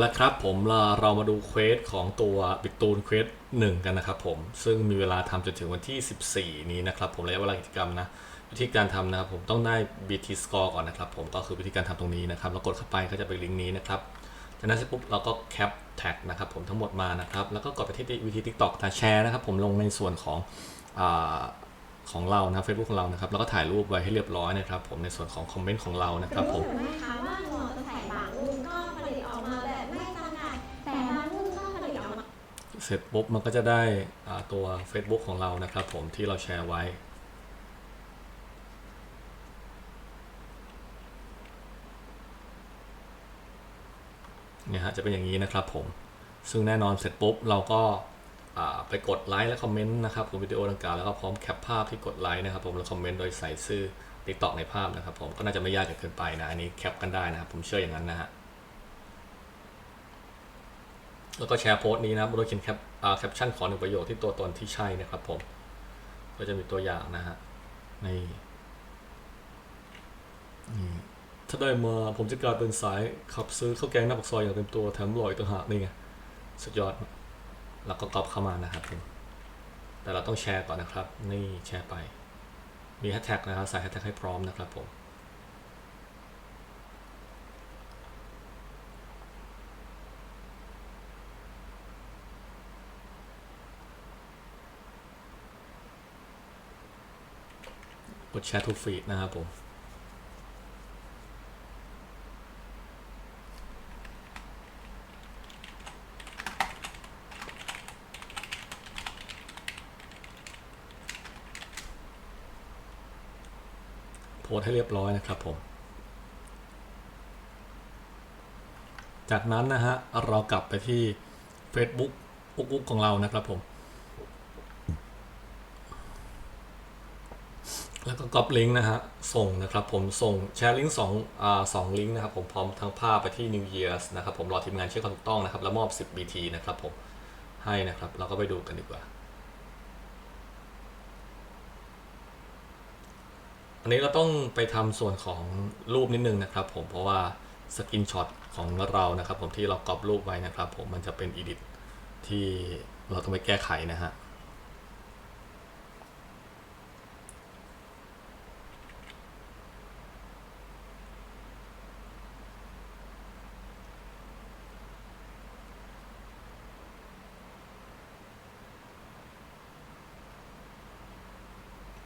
แล้วครับผมเราเรามาดูเควสของตัวบิกตูนเควสหนึ่งกันนะครับผมซึ่งมีเวลาทำจนถึงวันที่ 14 นี้นะครับผมระยะเวลากิจกรรมนะวิธีการทำนะครับผมต้องได้ BT score ก่อนนะครับผมก็คือวิธีการทำตรงนี้นะครับแล้วกดเข้าไปก็จะไปลิงก์นี้นะครับจากนั้นเสร็จปุ๊บเราก็แคปแท็กนะครับผมทั้งหมดมานะครับแล้วก็กดไปที่วิธี TikTok ถ้าแชร์นะครับผมลงในส่วนของของเรานะ Facebook ของเรานะครับแล้วก็ถ่ายรูปไว้ให้เรียบร้อยนะครับผมในส่วนของคอมเมนต์ของเรานะครับผม สร็จปุ๊บมันก็จะได้ตัว Facebook ของเรานะครับผมที่เราแชร์ไว้ เนี่ยฮะจะเป็นอย่างนี้นะครับผม ซึ่งแน่นอนเสร็จปุ๊บเราก็าไปกดไลค์และคอมเมนต์นะครับของวิดีโอดังกล่าวแล้วก็พร้อมแคปภาพที่กดไลค์นะครับผมแล้วคอมเมนต์โดยใส่ชื่อ TikTok ในภาพนะครับผมก็น่าจะไม่ยากจนเกินไปนะอันนี้แคปกันได้นะครับผมเชื่ออย่างนั้นนะฮะ แล้วก็แชร์โพสต์นี้นะครับโดยเขียนแคปแคปชั่นขอหนึ่งประโยคที่ตัวตนที่ใช่นะครับผม ก็จะมีตัวอย่างนะฮะนี่นี่ถ้าได้มาผมจะกลายเป็นสายขับซื้อข้าวแกงหน้าปากซอยอย่างเต็มตัวแถมอร่อยต่างหากนี่ไงสุดยอดแล้วก็กรอบเข้ามานะครับผมแต่เราต้องแชร์ก่อนนะครับ นี่แชร์ไป มีแฮชแท็กนะครับใส่แฮชแท็กให้พร้อมนะครับผม กดแชร์ทุกฟีดนะครับผมโพสให้เรียบร้อยนะครับผม จากนั้นนะฮะเรากลับไปที่ Facebook อุกอุกของเรานะครับผม แล้วก็ก๊อปลิงก์นะฮะ ส่งนะครับผมส่งแชร์ลิงก์สองอ่าสองลิงก์นะครับผมพร้อมทั้งภาพไปที่ New Year's นะครับผมรอทีมงานเช็คความถูกต้องนะครับแล้วมอบ 10 BT นะครับผมให้นะครับ เราก็ไปดูกันดีกว่า อันนี้เราต้องไปทำส่วนของรูปนิดนึงนะครับผมเพราะว่าสกินช็อตของเรานะครับผมที่เรากรอบรูปไว้นะครับผมมันจะเป็นอีดิทที่เราต้องไปแก้ไขนะฮะ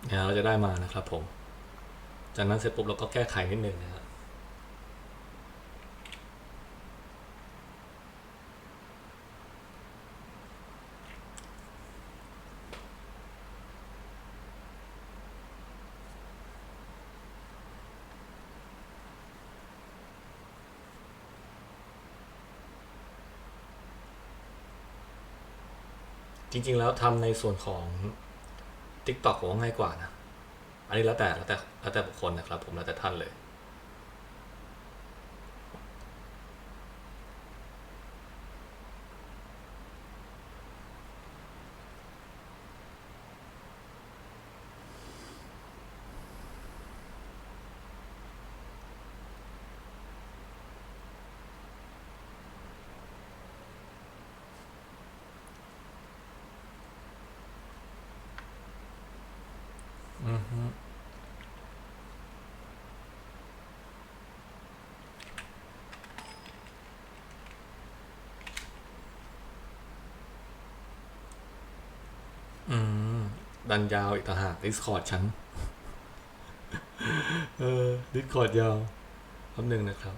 นี่ยเราจะได้มานะครับผม จากนั้นเสร็จปุ๊บเราก็แก้ไขนิดนึงนะฮะจริงๆ แล้วทำในส่วนของ ทิกตอกผมว่าง่ายกว่านะ อันนี้แล้วแต่แล้วแต่แล้วแต่บุคคลนะครับ ผมแล้วแต่ท่านเลย อือฮึอืม ดันยาวอีกต่างหาก Discord ฉัน เออ Discord ยาวคำหนึ่งนะครับ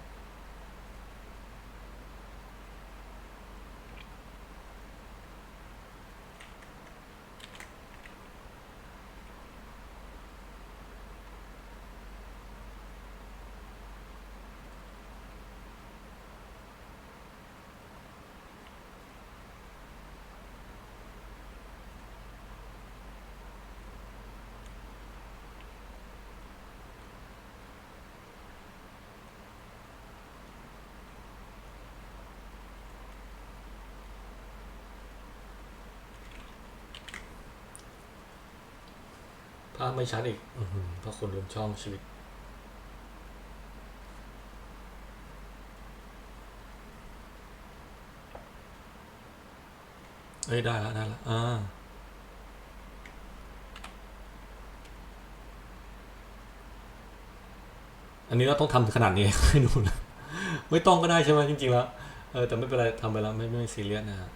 าพไม่ชัดอีกอเพราะคนลืมช่องชีวิต เอ้ยได้แล้วได้แล้วอ่าอันนี้เราต้องทำขนาดนี้ให้ดูนะไม่ต้องก็ได้ใช่ไหมจริง ๆ แล้ว เออแต่ไม่เป็นไรทำไปแล้วไม่ไม่ซีเรียสนะฮะ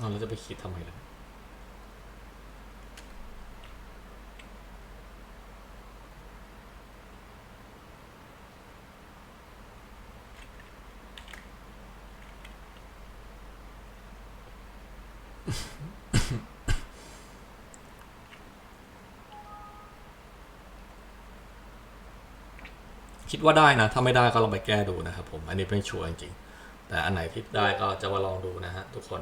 เอาแล้วจะไปคิดทำไมล่ะคิดว่าได้นะ ถ้าไม่ได้ก็ลองไปแก้ดูนะครับผม อันนี้ไม่ชัวร์จริง แต่อันไหนที่ได้ก็จะมาลองดูนะฮะทุกคน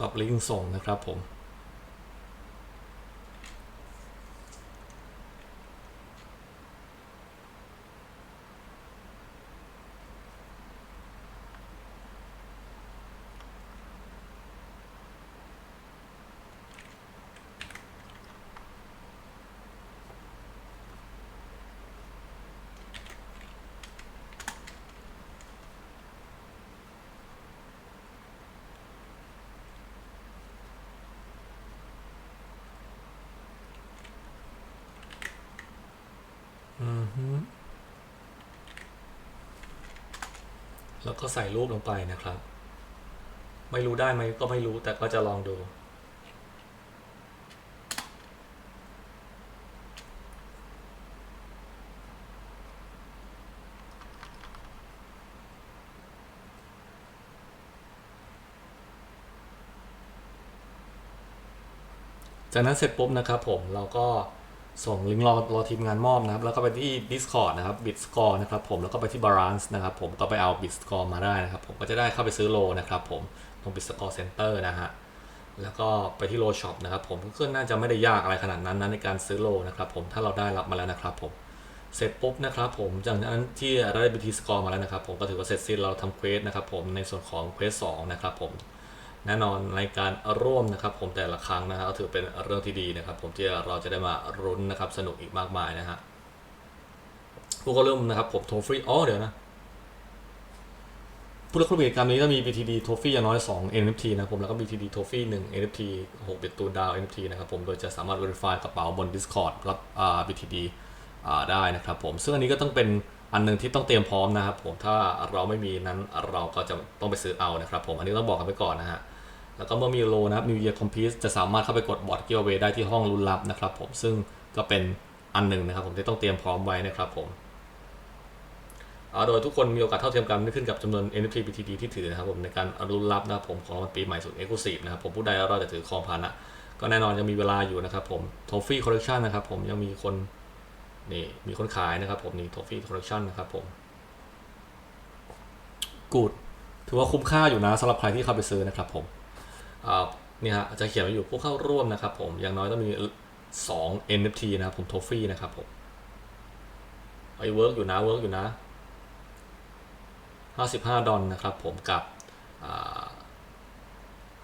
กรอบลิงก์ส่งนะครับผม แล้วก็ใส่รูปลงไปนะครับ ไม่รู้ได้ไหมก็ไม่รู้แต่ก็จะลองดู จากนั้นเสร็จปุ๊บนะครับผมเราก็ ส่งลิงก์รอรอทีมงานมอบนะครับ แล้วก็ไปที่ Discord นะครับ Bitscore นะครับผมแล้วก็ไปที่ Balance นะครับผมก็ไปเอา Bitscore มาได้นะครับ ผมก็จะได้เข้าไปซื้อโลนะครับผมตรง Bitscore Center นะฮะแล้วก็ไปที่โลช็อปนะครับผมก็น่าจะไม่ได้ยากอะไรขนาดนั้นนะในการซื้อโลนะครับผมถ้าเราได้รับมาแล้วนะครับผมเสร็จปุ๊บนะครับผมจากนั้นที่เราได้ BT Score มาแล้วนะครับผมก็ถือว่าเสร็จสิ้นเราทำเควสนะครับผมในส่วนของเควส2นะครับผม แน่นอนในการร่วมนะครับ ผมแต่ละครั้งนะฮะก็ถือเป็นเรื่องที่ดีนะครับ ผมที่เราจะได้มารุ้นนะครับ สนุกอีกมากมายนะฮะผู้ก็เริ่มนะครับ ผมโทฟี่ อ๋อ เดี๋ยวนะ ผู้รับกิจกรรมนี้ก็มี BTD Trophy อย่างน้อย 2 NFT นะผม แล้วก็ BTD Trophy 1 NFT 6บิตตูนดาว NFT นะครับผม โดยจะสามารถ verify กระเป๋าบน Discord รับอ่า BTD อ่าได้นะครับผม ซึ่งอันนี้ก็ต้องเป็นอันหนึงที่ต้องเตรียมพร้อมนะครับผม ถ้าเราไม่มีนั้นเราก็จะต้องไปซื้อเอานะครับผม อันนี้ต้องบอกกันไปก่อนนะฮะ แล้วก็เมื่อมีโลนะครับ New Year Complete จะสามารถเข้าไปกดบอร์ด giveaway ได้ที่ห้องลุ้นลับนะครับผมซึ่งก็เป็นอันหนึ่งนะครับผมที่ต้องเตรียมพร้อมไว้นะครับผมโดยทุกคนมีโอกาสเท่าเทียมกันไม่ขึ้นกับจำนวน NFT BTD ที่ถือนะครับผมในการลุ้นลับนะครับผมของวัลปีใหม่สุด Exclusive นะครับผมผู้ใดเราจะถือครองพันอะก็แน่นอนยังมีเวลาอยู่นะครับผม Trophy Collection นะครับผมยังมีคนนี่มีคนขายนะครับผมนี่ Trophy Collection นะครับผมกูดถือว่าคุ้มค่าอยู่นะสำหรับใครที่เข้าไปซื้อนะครับผม เนี่ยฮะจะเขียนไว้อยู่ผู้เข้าร่วมนะครับผมอย่างน้อยต้องมี 2 NFT นะครับผมโทฟี่นะครับผมไอ้เวิร์กอยู่นะเวิร์กอยู่นะ 55 ดอลนะครับผมกับ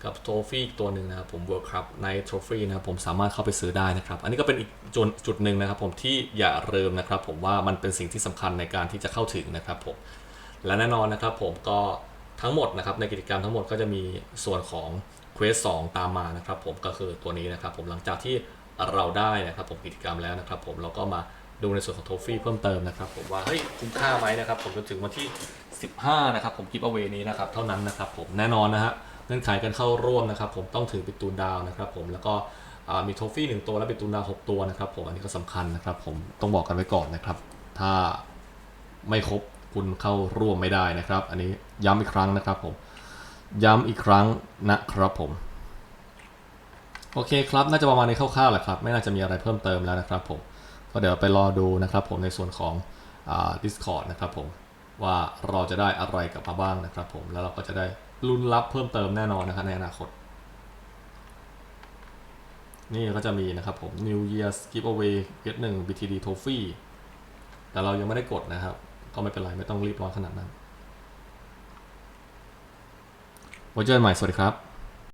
กับโทฟี่อีกตัวหนึ่งนะครับผมเวิร์กครับในโทฟี่นะครับผมสามารถเข้าไปซื้อได้นะครับ อันนี้ก็เป็นอีกจุดจุดหนึ่งนะครับผมที่อย่าลืมนะครับผมว่ามันเป็นสิ่งที่สำคัญในการที่จะเข้าถึงนะครับผมและแน่นอนนะครับผมก็ทั้งหมดนะครับในกิจกรรมทั้งหมดก็จะมีส่วนของ เควสสตามมานะครับผมก็คือตัวนี้นะครับผมหลังจากที่เราได้นะครับผมกิจกรรมแล้วนะครับผมเราก็มาดูในส่วนของโทฟี่เพิ่มเติมนะครับผมว่าเฮ้ยคุ้มค่าไหมนะครับผมจนถึงวันที่ 15 นะครับผมกิฟต์เอาเวนี้นะครับเท่านั้นนะครับผมแน่นอนนะฮะเงื่อนไขการเข้าร่วมนะครับผมต้องถือปิดตูนดาวนะครับผมแล้วก็มีโทฟี่หนึ่งตัวและปิดตูนดาวหกตัวนะครับผมอันนี้ก็สำคัญนะครับผมต้องบอกกันไว้ก่อนนะครับถ้าไม่ครบคุณเข้าร่วมไม่ได้นะครับ อันนี้ย้ำอีกครั้งนะครับผม ย้ำอีกครั้งนะครับผม โอเคครับ น่าจะประมาณนี้คร่าวๆแหละครับ ไม่น่าจะมีอะไรเพิ่มเติมแล้วนะครับผม ก็เดี๋ยวไปรอดูนะครับผมในส่วนของอ่า Discord นะครับผม ว่าเราจะได้อะไรกลับมาบ้างนะครับผม แล้วเราก็จะได้ลุ้นรับเพิ่มเติมแน่นอนนะครับในอนาคต นี่ก็จะมีนะครับผม New Year Giveaway Get 1 BTD Trophy แต่เรายังไม่ได้กดนะครับ ก็ไม่เป็นไรไม่ต้องรีบร้อนขนาดนั้น ไว้เจอกันใหม่สวัสดีครับ